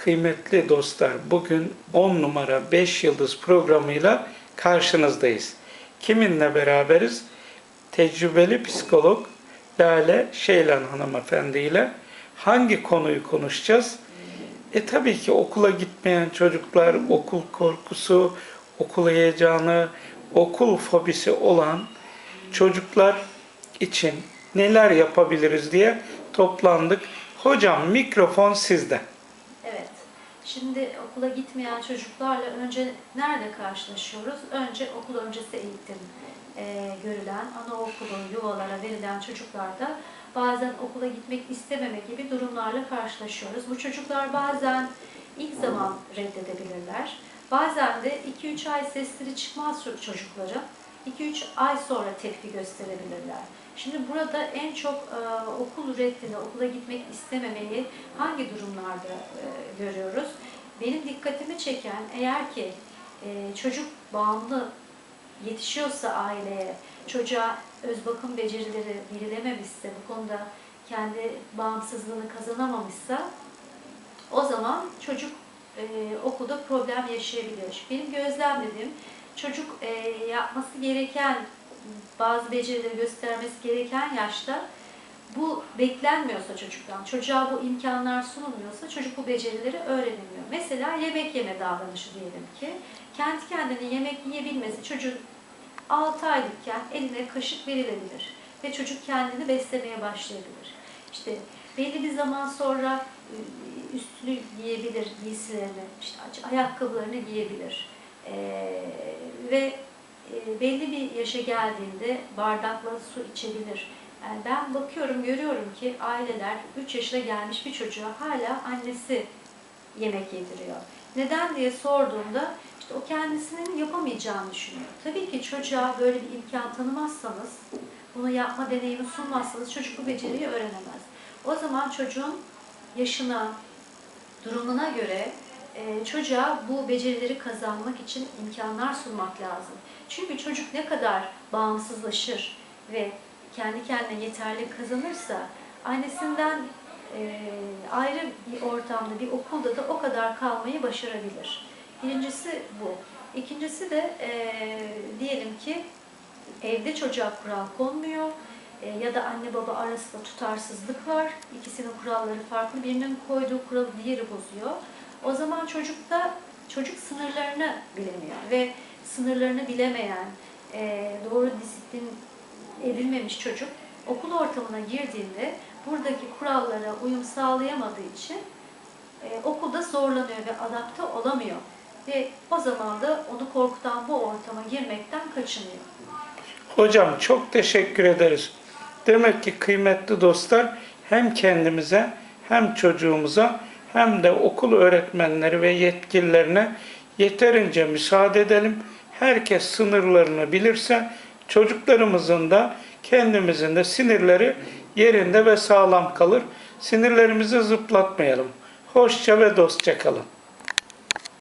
Kıymetli dostlar, bugün 10 numara 5 yıldız programıyla karşınızdayız. Kiminle beraberiz? Tecrübeli psikolog Lale Şeylan hanımefendi ile hangi konuyu konuşacağız? E tabii ki okula gitmeyen çocuklar, okul korkusu, okul heyecanı, okul fobisi olan çocuklar için neler yapabiliriz diye toplandık. Hocam mikrofon sizde. Şimdi okula gitmeyen çocuklarla önce nerede karşılaşıyoruz? Önce okul öncesi eğitim e, görülen, anaokulu yuvalara verilen çocuklarda bazen okula gitmek istememe gibi durumlarla karşılaşıyoruz. Bu çocuklar bazen ilk zaman reddedebilirler. Bazen de 2-3 ay sesleri çıkmaz ço- çocukların 2-3 ay sonra tepki gösterebilirler. Şimdi burada en çok e, okul reddini, okula gitmek istememeyi hangi durumlarda e, görüyoruz? Benim dikkatimi çeken eğer ki e, çocuk bağımlı yetişiyorsa aileye, çocuğa öz bakım becerileri verilememişse, bu konuda kendi bağımsızlığını kazanamamışsa o zaman çocuk e, okulda problem yaşayabilir. Benim gözlemlediğim çocuk e, yapması gereken bazı becerileri göstermesi gereken yaşta bu beklenmiyorsa çocuktan, çocuğa bu imkanlar sunulmuyorsa çocuk bu becerileri öğrenemiyor. Mesela yemek yeme davranışı diyelim ki kendi kendine yemek yiyebilmesi çocuğun 6 aylıkken eline kaşık verilebilir ve çocuk kendini beslemeye başlayabilir. İşte belli bir zaman sonra e, üstünü giyebilir giysilerini, işte ayakkabılarını giyebilir. Ee, ve e, belli bir yaşa geldiğinde bardakla su içebilir. Yani ben bakıyorum, görüyorum ki aileler 3 yaşına gelmiş bir çocuğa hala annesi yemek yediriyor. Neden diye sorduğumda işte o kendisinin yapamayacağını düşünüyor. Tabii ki çocuğa böyle bir imkan tanımazsanız, bunu yapma deneyimi sunmazsanız çocuk bu beceriyi öğrenemez. O zaman çocuğun yaşına, durumuna göre e, çocuğa bu becerileri kazanmak için imkanlar sunmak lazım. Çünkü çocuk ne kadar bağımsızlaşır ve kendi kendine yeterli kazanırsa annesinden e, ayrı bir ortamda, bir okulda da o kadar kalmayı başarabilir. Birincisi bu. İkincisi de e, diyelim ki evde çocuğa kural konmuyor e, ya da anne baba arasında tutarsızlık var. İkisinin kuralları farklı. Birinin koyduğu kuralı diğeri bozuyor. O zaman çocukta çocuk sınırlarını bilemiyor ve sınırlarını bilemeyen, e, doğru disiplin edilmemiş çocuk okul ortamına girdiğinde buradaki kurallara uyum sağlayamadığı için e, okulda zorlanıyor ve adapte olamıyor. Ve o zaman da onu korkutan bu ortama girmekten kaçınıyor. Hocam çok teşekkür ederiz. Demek ki kıymetli dostlar hem kendimize hem çocuğumuza hem de okul öğretmenleri ve yetkililerine yeterince müsaade edelim. Herkes sınırlarını bilirse çocuklarımızın da kendimizin de sinirleri yerinde ve sağlam kalır. Sinirlerimizi zıplatmayalım. Hoşça ve dostça kalın.